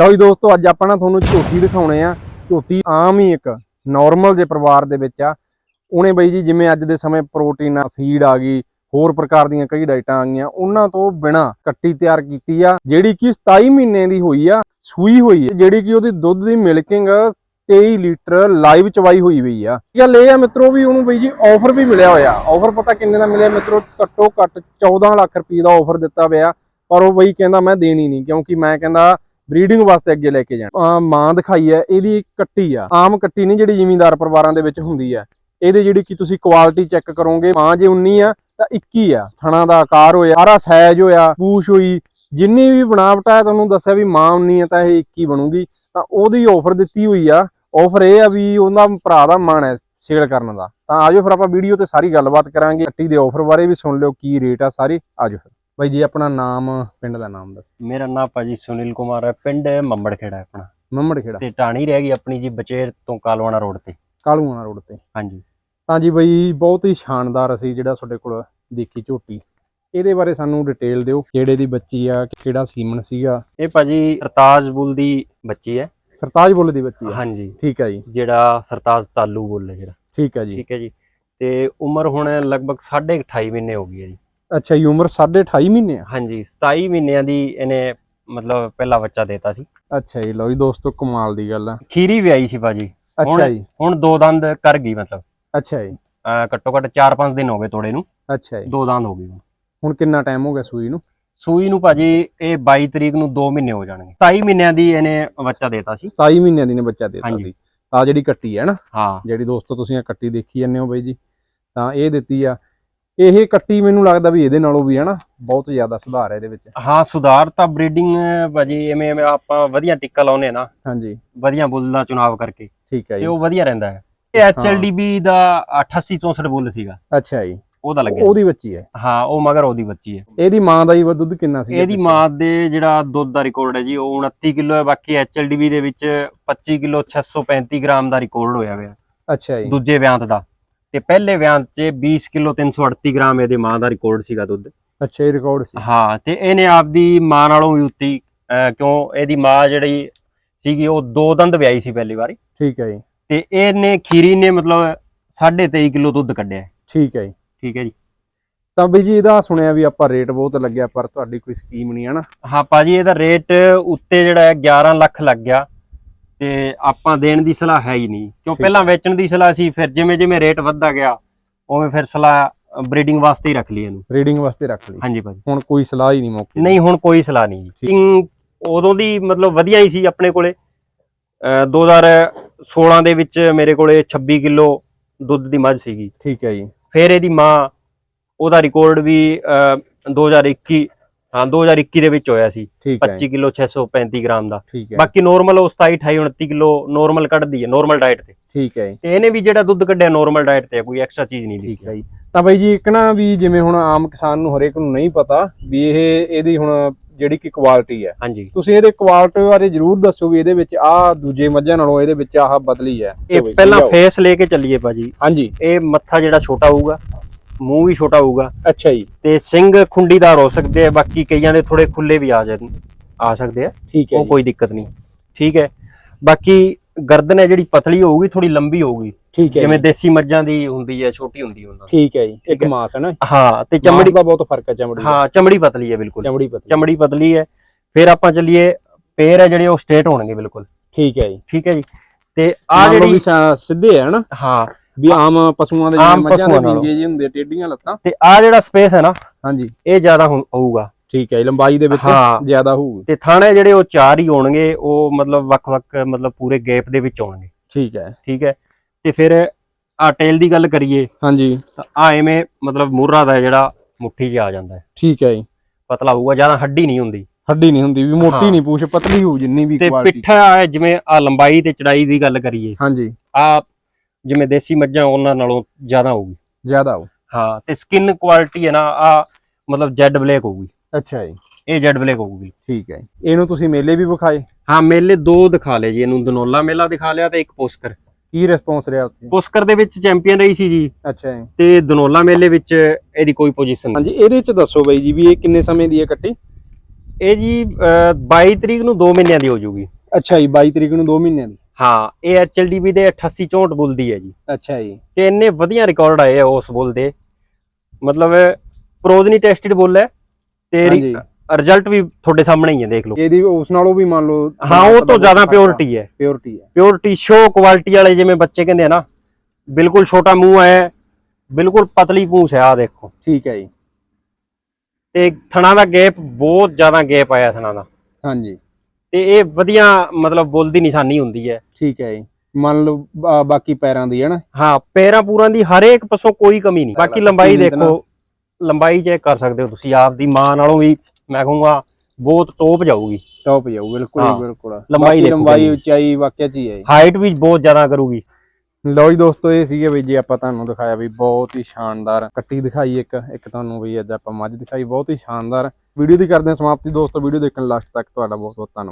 ਲਓ ਜੀ ਦੋਸਤੋ, ਅੱਜ ਆਪਾਂ ਨਾ ਤੁਹਾਨੂੰ ਝੋਟੀ ਦਿਖਾਉਣੇ ਆ। ਝੋਟੀ ਆਮ ਹੀ ਇੱਕ ਨਾਰਮਲ ਜੇ ਪਰਿਵਾਰ ਦੇ ਵਿੱਚ ਆ। ਉਹਨੇ ਬਈ ਜੀ, ਜਿਵੇਂ ਅੱਜ ਦੇ ਸਮੇਂ ਪ੍ਰੋਟੀਨ ਆ ਫੀਡ ਆ ਗਈ, ਹੋਰ ਪ੍ਰਕਾਰ ਦੀਆਂ ਕਈ ਡਾਈਟਾਂ ਆ ਗਈਆਂ, ਉਹਨਾਂ ਤੋਂ ਬਿਨਾ ਕੱਟੀ ਤਿਆਰ ਕੀਤੀ ਆ, ਜਿਹੜੀ ਕਿ 27 ਮਹੀਨੇ ਦੀ ਹੋਈ ਆ, ਸੂਈ ਹੋਈ ਹੈ ਜਿਹੜੀ ਕਿ ਉਹਦੀ ਦੁੱਧ ਦੀ ਮਿਲਕਿੰਗ 23 ਲੀਟਰ ਲਾਈਵ ਚਵਾਈ ਹੋਈ ਹੋਈ ਆ। ਗੱਲ ਇਹ ਆ ਮਿੱਤਰੋ ਵੀ ਉਹਨੂੰ ਬਈ ਜੀ ਆਫਰ ਵੀ ਮਿਲਿਆ ਹੋਇਆ। ਆਫਰ ਪਤਾ ਕਿੰਨੇ ਦਾ ਮਿਲਿਆ ਮਿੱਤਰੋ? ਘੱਟੋ ਘੱਟ 14 ਲੱਖ ਰੁਪਏ ਦਾ ਆਫਰ ਦਿੱਤਾ ਪਿਆ। ਪਰ ਉਹ ਬਈ ਕਹਿੰਦਾ, ਮੈਂ ਦੇਣੀ ਨਹੀਂ, ਕਿਉਂਕਿ ਮੈਂ ਕਹਿੰਦਾ ਬਰੀਡਿੰਗ ਵਾਸਤੇ ਅੱਗੇ ਲੈ ਕੇ ਜਾਣ। ਮਾਂ ਦਿਖਾਈ ਹੈ, ਇਹਦੀ ਕੱਟੀ ਆ। ਆਮ ਕੱਟੀ ਨਹੀਂ, ਜਿਹੜੀ ਜ਼ਿਮੀਂਦਾਰ ਪਰਿਵਾਰਾਂ ਦੇ ਵਿੱਚ ਹੁੰਦੀ ਆ ਇਹਦੇ ਜਿਹੜੀ ਕਿ ਤੁਸੀਂ ਕੁਆਲਿਟੀ ਚੈੱਕ ਕਰੋਗੇ, ਮਾਂ ਜੇ 19 ਆ, ਤਾਂ 21 ਆ। ਥਣਾ ਦਾ ਆਕਾਰ ਹੋਇਆ, ਸਾਰਾ ਸਾਈਜ਼ ਹੋਇਆ, ਪੂਛ ਹੋਈ, ਜਿੰਨੀ ਵੀ ਬਣਾਵਟ ਹੈ ਤੁਹਾਨੂੰ ਦੱਸਿਆ ਵੀ ਮਾਂ 19 ਆ, ਤਾਂ ਇਹ 21 ਬਣੂਗੀ। ਤਾਂ ਉਹਦੀ ਆਫਰ ਦਿੱਤੀ ਹੋਈ ਆ। ਆਫਰ ਇਹ ਆ ਵੀ ਉਹਦਾ ਭਰਾ ਦਾ ਮਾਣ ਹੈ ਸੇਲ ਕਰਨ ਦਾ। ਤਾਂ ਆਜੋ ਫਿਰ ਆਪਾਂ ਵੀਡੀਓ ਤੇ ਸਾਰੀ ਗੱਲਬਾਤ ਕਰਾਂਗੇ। ਕੱਟੀ ਦੇ ਆਫਰ ਬਾਰੇ ਵੀ ਸੁਣ ਲਿਓ, ਕੀ ਰੇਟ ਆ ਸਾਰੇ, ਆਜੋ ਫਿਰ। ਬਾਈ ਜੀ ਆਪਣਾ ਨਾਮ ਪਿੰਡ ਦਾ ਨਾਮ ਦੱਸ। ਮੇਰਾ ਨਾਮ ਭਾਜੀ ਸੁਨੀਲ ਕੁਮਾਰ ਹੈ ਪਿੰਡ ਮੰਬੜ ਖੇੜਾ ਹੈ ਆਪਣਾ। ਮੰਮੜ ਖੇੜਾ ਤੇ ਟਾਣੀ ਰਹਿ ਗਈ ਆਪਣੀ ਜੀ ਬਚੇਰ ਤੋਂ ਕਾਲਵਾਣਾ ਰੋਡ ਤੇ। ਕਾਲੂਆਣਾ ਰੋਡ ਤੇ। ਹਾਂਜੀ। ਤਾਂ ਜੀ ਬਈ ਬਹੁਤ ਹੀ ਸ਼ਾਨਦਾਰ ਅਸੀਂ ਜਿਹੜਾ ਤੁਹਾਡੇ ਕੋਲ ਦੇਖੀ ਝੋਟੀ। ਇਹਦੇ ਬਾਰੇ ਸਾਨੂੰ ਡਿਟੇਲ ਦਿਓ ਕਿਹੜੇ ਦੀ ਬੱਚੀ ਆ ਕਿਹੜਾ ਸੀਮਨ ਸੀਗਾ? ਇਹ ਭਾਜੀ ਸਰਤਾਜ ਬੁੱਲ ਦੀ ਬੱਚੀ ਹੈ। ਸਰਤਾਜ ਬੁੱਲ ਦੀ ਬੱਚੀ ਆ। ਹਾਂਜੀ। ਠੀਕ ਆ ਜੀ। ਜਿਹੜਾ ਸਰਤਾਜ ਤਾਲੂ ਬੁੱਲ ਹੈ ਜਿਹੜਾ। ਠੀਕ ਆ ਜੀ। ਠੀਕ ਹੈ ਜੀ। ਤੇ ਉਮਰ ਹੁਣ ਲਗਭਗ 28.5 ਮਹੀਨੇ ਹੋ ਗਈ ਹੈ ਜੀ। ਅੱਛਾ ਜੀ ਉਮਰ 28.5 ਮਹੀਨੇ ਆ? ਹਾਂਜੀ 27 ਮਹੀਨਿਆਂ ਦੀ ਇਹਨੇ ਮਤਲਬ ਪਹਿਲਾ ਬੱਚਾ ਦੇਤਾ ਸੀ। ਅੱਛਾ ਜੀ ਲਓ ਜੀ ਦੋਸਤੋ ਕਮਾਲ ਦੀ ਗੱਲ ਆ। ਖੀਰੀ ਵੀ ਆਈ ਸੀ ਭਾਜੀ। ਅੱਛਾ ਜੀ। ਹੁਣ ਦੋ ਦੰਦ ਕਰ ਗਈ ਮਤਲਬ। ਅੱਛਾ ਜੀ। ਘੱਟੋ ਘੱਟ 4-5 ਦਿਨ ਹੋ ਗਏ ਤੋੜੇ ਨੂੰ। ਅੱਛਾ ਜੀ। ਦੋ ਦੰਦ ਹੋ ਗਏ ਹੁਣ। ਕਿੰਨਾ ਟਾਈਮ ਹੋ ਗਿਆ ਸੂਈ ਨੂੰ? ਸੂਈ ਨੂੰ ਭਾਜੀ ਇਹ 22 ਤਰੀਕ ਨੂੰ 2 ਮਹੀਨੇ ਹੋ ਜਾਣਗੇ। 27 ਮਹੀਨਿਆਂ ਦੀ ਇਹਨੇ ਬੱਚਾ ਦੇਤਾ ਸੀ। 27 ਮਹੀਨਿਆਂ ਦੀ ਨੇ ਬੱਚਾ ਦਿੱਤਾ। ਸੀ। ਤਾਂ ਜਿਹੜੀ ਕੱਟੀ ਹੈ ਨਾ ਹਾਂ। ਜਿਹੜੀ ਦੋਸਤੋ ਤੁਸੀਂ ਆ ਕੱਟੀ ਦੇਖੀ ਜਾਂਦੇ ਹੋ ਬਾਈ ਜੀ ਤਾਂ ਇਹ ਦਿੱਤੀ ਆ। ਇਹ ਕੱਟੀ ਮੈਨੂੰ ਲੱਗਦਾ ਵੀ ਇਹਦੇ ਨਾਲੋਂ ਵੀ ਹੈ ਨਾ ਬਹੁਤ ਜ਼ਿਆਦਾ ਸੁਧਾਰ ਹੈ ਇਹਦੇ ਵਿੱਚ। ਹਾਂ ਸੁਧਾਰ ਤਾਂ ਬਰੀਡਿੰਗ ਭਾਜੀ ਐਵੇਂ ਐਵੇਂ ਆਪਾਂ ਵਧੀਆ ਟਿੱਕਾ ਲਾਉਨੇ ਨਾ। ਹਾਂਜੀ। ਵਧੀਆ ਬੁੱਲ ਦਾ ਚੁਣਾਵ ਕਰਕੇ। ਠੀਕ ਹੈ ਤੇ ਜੀ। ਉਹ ਵਧੀਆ ਰਹਿੰਦਾ ਹੈ। ਇਹ ਐਚਐਲਡੀਬੀ ਦਾ 88 64 ਬੁੱਲ ਸੀਗਾ। ਅੱਛਾ ਜੀ। ਉਹਦਾ ਲੱਗਿਆ। ਉਹਦੀ ਬੱਚੀ ਹੈ। ਹਾਂ ਉਹ ਮਗਰ ਉਹਦੀ ਬੱਚੀ ਹੈ। ਇਹਦੀ ਮਾਂ ਦਾ ਹੀ ਦੁੱਧ ਕਿੰਨਾ ਸੀ ਇਹਦੀ ਮਾਂ ਦੇ ਜਿਹੜਾ ਦੁੱਧ ਦਾ ਰਿਕਾਰਡ ਹੈ ਜੀ ਉਹ 29 ਕਿਲੋ ਹੈ ਬਾਕੀ ਐਚਐਲਡੀਬੀ ਦੇ ਵਿੱਚ 25 ਕਿਲੋ 635 ਗ੍ਰਾਮ ਦਾ ਰਿਕਾਰਡ ਹੋਇਆ ਹੋਇਆ। ਅੱਛਾ ਜੀ। ਦੂਜੇ ਵਿਆਂਤ ਦਾ। ਤੇ ਪਹਿਲੇ ਵਿਆਂਤ 'ਚ 20 ਕਿਲੋ 338 ਗ੍ਰਾਮ ਇਹਦੇ ਮਾਂ ਦਾ ਰਿਕਾਰਡ ਸੀਗਾ ਦੁੱਧ। ਅੱਛਾ ਇਹ ਰਿਕਾਰਡ ਸੀ। ਹਾਂ ਤੇ ਇਹਨੇ ਆਪਦੀ ਮਾਂ ਨਾਲੋਂ ਵੀ ਉੱਤੀ ਕਿਉਂ ਇਹਦੀ ਮਾਂ ਜਿਹੜੀ ਸੀਗੀ ਉਹ ਦੋ ਦੰਦ ਵਿਆਹੀ ਸੀ ਪਹਿਲੀ ਵਾਰੀ। ਠੀਕ ਹੈ ਜੀ। ਤੇ ਇਹਨੇ ਖੀਰੀ ਨੇ ਮਤਲਬ 23.5 ਕਿਲੋ ਦੁੱਧ ਕੱਢਿਆ। ਠੀਕ ਹੈ ਜੀ। ਠੀਕ ਹੈ ਜੀ। ਤਾਂ ਬਈ ਜੀ ਇਹਦਾ ਸੁਣਿਆ ਵੀ ਆਪਾਂ ਰੇਟ ਬਹੁਤ ਲੱਗਿਆ ਪਰ ਤੁਹਾਡੀ ਕੋਈ ਸਕੀਮ ਨਹੀਂ ਹੈ ਨਾ। ਹਾਂ ਭਾਜੀ ਇਹਦਾ ਰੇਟ ਉੱਤੇ ਜਿਹੜਾ ਹੈ 11 ਲੱਖ ਲੱਗ ਗਿਆ। ਤੇ ਆਪਾਂ ਦੇਣ ਦੀ ਸਲਾਹ ਹੈ ਹੀ ਨਹੀਂ। ਕਿਉਂ ਪਹਿਲਾਂ ਵੇਚਣ ਦੀ ਸਲਾਹ ਸੀ ਫਿਰ ਜਿਵੇਂ ਜਿਵੇਂ ਰੇਟ ਵੱਧਦਾ ਗਿਆ ਉਵੇਂ ਫਿਰ ਸਲਾਹ ਬਰੀਡਿੰਗ ਵਾਸਤੇ ਹੀ ਰੱਖ ਲਈ ਇਹਨੂੰ। ਰੀਡਿੰਗ ਵਾਸਤੇ ਰੱਖ ਲਈ। ਹਾਂਜੀ ਭਾਜੀ। ਹੁਣ ਕੋਈ ਸਲਾਹ ਹੀ ਨਹੀਂ ਮੌਕੇ ਨਹੀਂ ਹੁਣ ਕੋਈ ਸਲਾਹ ਨਹੀਂ ਜੀ। ਉਦੋਂ ਦੀ ਮਤਲਬ ਵਧੀਆ ਹੀ ਸੀ ਆਪਣੇ ਕੋਲੇ। ਅਹ 2016 ਦੇ ਵਿੱਚ ਮੇਰੇ ਕੋਲੇ 26 ਕਿਲੋ ਦੁੱਧ ਦੀ ਮੱਝ ਸੀਗੀ। ਠੀਕ ਹੈ ਜੀ। ਫਿਰ ਇਹਦੀ ਮਾਂ ਉਹਦਾ ਰਿਕਾਰਡ ਵੀ ਅਹ, 2021 ਹਾਂ 2021 ਦੇ ਵਿੱਚ ਹੋਇਆ ਸੀ। ਠੀਕ ਹੈ 25 ਕਿਲੋ 635 ਗ੍ਰਾਮ ਦਾ। ਠੀਕ ਹੈ। ਬਾਕੀ ਨੋਰਮਲ ਉਹ 27 28 29 ਕਿਲੋ ਨੋਰਮਲ ਕੱਢਦੀ ਹੈ ਨੋਰਮਲ ਡਾਈਟ ਤੇ। ਠੀਕ ਹੈ ਤੇ ਇਹਨੇ ਵੀ ਜਿਹੜਾ ਦੁੱਧ ਕੱਢਿਆ ਨੋਰਮਲ ਡਾਈਟ ਤੇ ਕੋਈ ਐਕਸਟਰਾ ਚੀਜ਼ ਨਹੀਂ ਠੀਕ ਹੈ ਜੀ। ਤਾਂ ਬਈ ਜੀ ਇੱਕ ਨਾ ਵੀ ਜਿਵੇਂ ਹੁਣ ਆਮ ਕਿਸਾਨ ਨੂੰ ਹਰੇਕ ਨੂੰ ਨਹੀਂ ਪਤਾ ਵੀ ਇਹ ਇਹਦੀ ਹੁਣ ਜਿਹੜੀ ਕਿ ਕੁਆਲਿਟੀ ਹੈ। ਹਾਂਜੀ। ਤੁਸੀਂ ਇਹਦੇ ਕੁਆਲਿਟੀ ਬਾਰੇ ਜਰੂਰ ਦੱਸੋ ਵੀ ਇਹਦੇ ਵਿੱਚ ਆਹ ਦੂਜੇ ਮੱਝਾਂ ਨਾਲੋਂ ਇਹਦੇ ਵਿੱਚ ਆਹ ਬਦਲੀ ਹੈ। ਇਹ ਪਹਿਲਾਂ। ਫੇਸ ਲੈ ਕੇ ਚੱਲੀਏ ਭਾਜੀ। ਹਾਂਜੀ। ਇਹ ਮੱਥਾ ਜਿਹੜਾ ਛੋਟਾ ਹੋਊਗਾ ਮੂੰਹ ਵੀ ਛੋਟਾ ਹੋਊਗਾ। ਅੱਛਾ ਜੀ। ਤੇ ਸਿੰਘ ਖੁੰਡੀਦਾਰ ਹੋ ਸਕਦੇ ਆ ਬਾਕੀ ਕਈਆਂ ਦੇ ਥੋੜੇ ਖੁੱਲੇ ਵੀ ਆ ਜਾਣ ਆ ਸਕਦੇ ਆ। ਠੀਕ ਹੈ ਉਹ ਕੋਈ ਦਿੱਕਤ ਨਹੀਂ। ਠੀਕ ਹੈ। ਬਾਕੀ ਗਰਦਨ ਹੈ ਜਿਹੜੀ ਪਤਲੀ ਹੋਊਗੀ ਥੋੜੀ ਲੰਬੀ ਹੋਊਗੀ। ਠੀਕ ਹੈ ਜਿਵੇਂ ਦੇਸੀ ਮੱਝਾਂ ਦੀ ਹੁੰਦੀ ਹੈ ਛੋਟੀ ਹੁੰਦੀ ਉਹਨਾਂ ਠੀਕ ਹੈ ਜੀ। ਇੱਕ। ਮਾਸ ਹੈ ਨਾ। ਹਾਂ ਤੇ ਚਮੜੀ ਦਾ ਬਹੁਤ ਫ਼ਰਕ ਹੈ ਚਮੜੀ ਹਾਂ ਚਮੜੀ ਪਤਲੀ ਹੈ ਬਿਲਕੁਲ। ਚਮੜੀ ਪਤਲੀ। ਚਮੜੀ ਪਤਲੀ ਹੈ। ਫਿਰ ਆਪਾਂ ਚੱਲੀਏ ਪੇਰ ਹੈ ਜਿਹੜੇ ਉਹ ਸਟੇਟ ਹੋਣਗੇ ਬਿਲਕੁਲ। ਠੀਕ ਹੈ ਜੀ। ਠੀਕ ਹੈ ਜੀ। ਤੇ ਆ ਜਿਹੜੀ ਸਿੱਧੇ ਹੈ ਨਾ? ਹਾਂ ਵੀ ਆਮ ਪਸ਼ੂਆਂ ਦੇ ਆਮ ਮੱਝਾਂ ਦੇ ਪਸ਼ੂਆਂ ਨਾਲੋਂ। ਜੀ ਹੁੰਦੇ ਟੇਡੀਆਂ ਲੱਤਾਂ। ਤੇ ਆ ਜਿਹੜਾ ਸਪੇਸ ਹੈ ਨਾ ਹਾਂਜੀ। ਇਹ ਜ਼ਿਆਦਾ ਹੋਊ- ਹੋਊਗਾ। ਠੀਕ ਹੈ ਜੀ, ਲੰਬਾਈ ਦੇ ਵਿੱਚ ਹਾਂ। ਜ਼ਿਆਦਾ ਹੋਊਗੀ। ਤੇ ਥਾਣੇ ਜਿਹੜੇ ਉਹ ਚਾਰ ਹੀ ਹੋਣਗੇ ਉਹ ਮਤਲਬ ਵੱਖ-ਵੱਖ ਮਤਲਬ ਪੂਰੇ ਗੈਪ ਦੇ ਵਿੱਚ ਹੋਣਗੇ। ਠੀਕ ਹੈ। ਠੀਕ ਹੈ। ਤੇ ਫਿਰ ਆ ਟੇਲ ਦੀ ਗੱਲ ਕਰੀਏ ਹਾਂਜੀ। ਤਾਂ ਆ ਐਵੇਂ ਮਤਲਬ ਮੂਰਾ ਦਾ ਜਿਹੜਾ ਮੁੱਠੀ 'ਚ ਆ ਜਾਂਦਾ ਹੈ। ਠੀਕ ਹੈ ਜੀ। ਪਤਲਾ ਹੋਊਗਾ ਜ਼ਿਆਦਾ ਹੱਡੀ ਨਹੀਂ ਹੁੰਦੀ। ਹੱਡੀ ਨਹੀਂ ਹੁੰਦੀ ਵੀ ਮੋਟੀ ਹਾਂ। ਨਹੀਂ ਪੂਛ ਪਤਲੀ ਹੋਊ ਜਿੰਨੀ ਵੀ ਤੇ ਕੁਆਲਿਟੀ ਪਿੱਠਾ ਜਿਵੇਂ ਆ ਲੰਬਾਈ ਤੇ ਚੜਾਈ ਦੀ ਗੱਲ ਕਰੀਏ। ਹਾਂਜੀ। ਆ ਜਿਵੇਂ ਦੇਸੀ ਮੱਝਾਂ ਉਹਨਾਂ ਨਾਲੋਂ ਜ਼ਿਆਦਾ ਹੋਊਗੀ। ਜ਼ਿਆਦਾ ਹੋ ਹਾਂ ਤੇ ਸਕਿਨ ਕੁਆਲਿਟੀ ਹੈ ਨਾ ਆ ਮਤਲਬ ਜੈਡ ਬਲੈਕ ਹੋਊਗੀ। ਅੱਛਾ ਜੀ। ਇਹ ਜੈਡ ਬਲੈਕ ਹੋਊਗੀ। ਠੀਕ ਹੈ ਇਹਨੂੰ ਤੁਸੀਂ ਮੇਲੇ ਵੀ ਵਿਖਾਏ? ਹਾਂ ਮੇਲੇ ਦੋ ਦਿਖਾ ਲਏ ਜੀ ਇਹਨੂੰ ਦਨੋਲਾ ਮੇਲਾ ਦਿਖਾ ਲਿਆ ਤੇ ਇੱਕ ਪੁਸਕਰ। ਕੀ ਰਿਸਪੌਂਸ ਰਿਹਾ ਉੱਥੇ? ਪੁਸਕਰ ਦੇ ਵਿੱਚ ਚੈਂਪੀਅਨ ਰਹੀ ਸੀ ਜੀ। ਅੱਛਾ ਜੀ। ਤੇ ਦਨੋਲਾ ਮੇਲੇ ਵਿੱਚ ਇਹਦੀ ਕੋਈ ਪੋਜੀਸ਼ਨ ਹਾਂਜੀ ਇਹਦੇ ਚ ਦੱਸੋ ਬਾਈ ਜੀ ਵੀ ਇਹ ਕਿੰਨੇ ਸਮੇਂ ਦੀ ਹੈ ਕੱਟੀ? ਇਹ ਜੀ ਅਹ, 22 ਤਰੀਕ ਨੂੰ 2 ਮਹੀਨਿਆਂ ਦੀ ਹੋ ਜਾਊਗੀ ਅੱਛਾ ਜੀ 22 ਤਰੀਕ ਨੂੰ 2 ਮਹੀਨਿਆਂ ਦੀ। ਹਾਂ ਇਹ ਐਚਐਲਡੀਬੀ ਦੇ 88 64 ਬੁੱਲ ਦੀ ਹੈ ਜੀ। ਅੱਛਾ ਜੀ। ਤੇ ਇੰਨੇ ਵਧੀਆ ਰਿਕਾਰਡ ਆਏ ਆ ਉਸ ਬੁੱਲ ਦੇ। ਮਤਲਬ ਪ੍ਰੋਜਨੀ ਟੈਸਟਡ ਬੁੱਲ ਹੈ ਤੇ ਹਾਂਜੀ। ਰਿਜ਼ਲਟ ਵੀ ਤੁਹਾਡੇ ਸਾਹਮਣੇ ਹੀ ਹੈ ਦੇਖ ਲਓ। ਇਹਦੀ ਉਸ ਨਾਲੋਂ ਵੀ ਮੰਨ ਲਓ ਹਾਂ ਉਹ ਤੋਂ ਜ਼ਿਆਦਾ ਪਿਓਰਿਟੀ ਹੈ। ਪਿਓਰਿਟੀ ਹੈ। ਪਿਓਰਿਟੀ ਸ਼ੋ ਕੁਆਲਿਟੀ ਵਾਲੇ ਜਿਵੇਂ ਬੱਚੇ ਕਹਿੰਦੇ ਆ ਨਾ ਬਿਲਕੁਲ ਛੋਟਾ ਮੂੰਹ ਹੈ ਬਿਲਕੁਲ ਪਤਲੀ ਪੂੰਛ ਹੈ ਆ ਦੇਖੋ। ਠੀਕ ਹੈ ਜੀ। ਤੇ ਥਣਾ ਦਾ ਗੈਪ ਬਹੁਤ ਜ਼ਿਆਦਾ ਗੈਪ ਆਇਆ ਥਣਾ ਦਾ। ਹਾਂਜੀ। ਤੇ ਇਹ ਵਧੀਆ ਮਤਲਬ ਬੁੱਲ ਦੀ ਨਿਸ਼ਾਨੀ ਹੁੰਦੀ ਹੈ। ਠੀਕ ਹੈ ਜੀ। ਮੰਨ ਲਓ ਬਾਕੀ ਪੈਰਾਂ ਦੀ ਹੈ ਨਾ ਹਾਂ ਪੈਰਾਂ ਪੂਰਾਂ ਦੀ ਹਰੇਕ ਪਾਸੋਂ ਕੋਈ ਕਮੀ ਨਹੀਂ। ਬਾਕੀ ਲੰਬਾਈ ਦੇਖੋ ਲੰਬਾਈ ਚੈੱਕ ਕਰ ਸਕਦੇ ਹੋ ਤੁਸੀਂ। ਆਪ ਦੀ ਮਾਂ ਨਾਲੋਂ ਵੀ ਮੈਂ ਕਹੂੰਗਾ ਬਹੁਤ ਟੋਪ ਜਾਊਗੀ। ਟੌਪ ਜਾਊ ਬਿਲਕੁਲ ਬਿਲਕੁਲ। ਲੰਬਾਈ ਲੰਬਾਈ। ਉਚਾਈ ਵਾਕਿਆ ਚ ਹੀ ਹਾਈਟ ਵੀ ਬਹੁਤ ਜ਼ਿਆਦਾ ਕਰੂਗੀ। ਲਓ ਜੀ ਦੋਸਤੋ ਇਹ ਸੀਗੇ ਵੀ ਜੀ ਆਪਾਂ ਤੁਹਾਨੂੰ ਦਿਖਾਇਆ ਵੀ ਬਹੁਤ ਹੀ ਸ਼ਾਨਦਾਰ ਕੱਟੀ ਦਿਖਾਈ ਇੱਕ ਇੱਕ ਤੁਹਾਨੂੰ ਵੀ ਅੱਜ ਆਪਾਂ ਮੱਝ ਦਿਖਾਈ ਬਹੁਤ ਹੀ ਸ਼ਾਨਦਾਰ। ਵੀਡੀਓ ਦੀ ਕਰਦੇ ਹਾਂ ਸਮਾਪਤੀ। ਦੋਸਤੋ ਵੀਡੀਓ ਦੇਖਣ ਲਾਸਟ ਤੱਕ ਤੁਹਾਡਾ ਬਹੁਤ ਬਹੁਤ ਧੰਨਵਾਦ।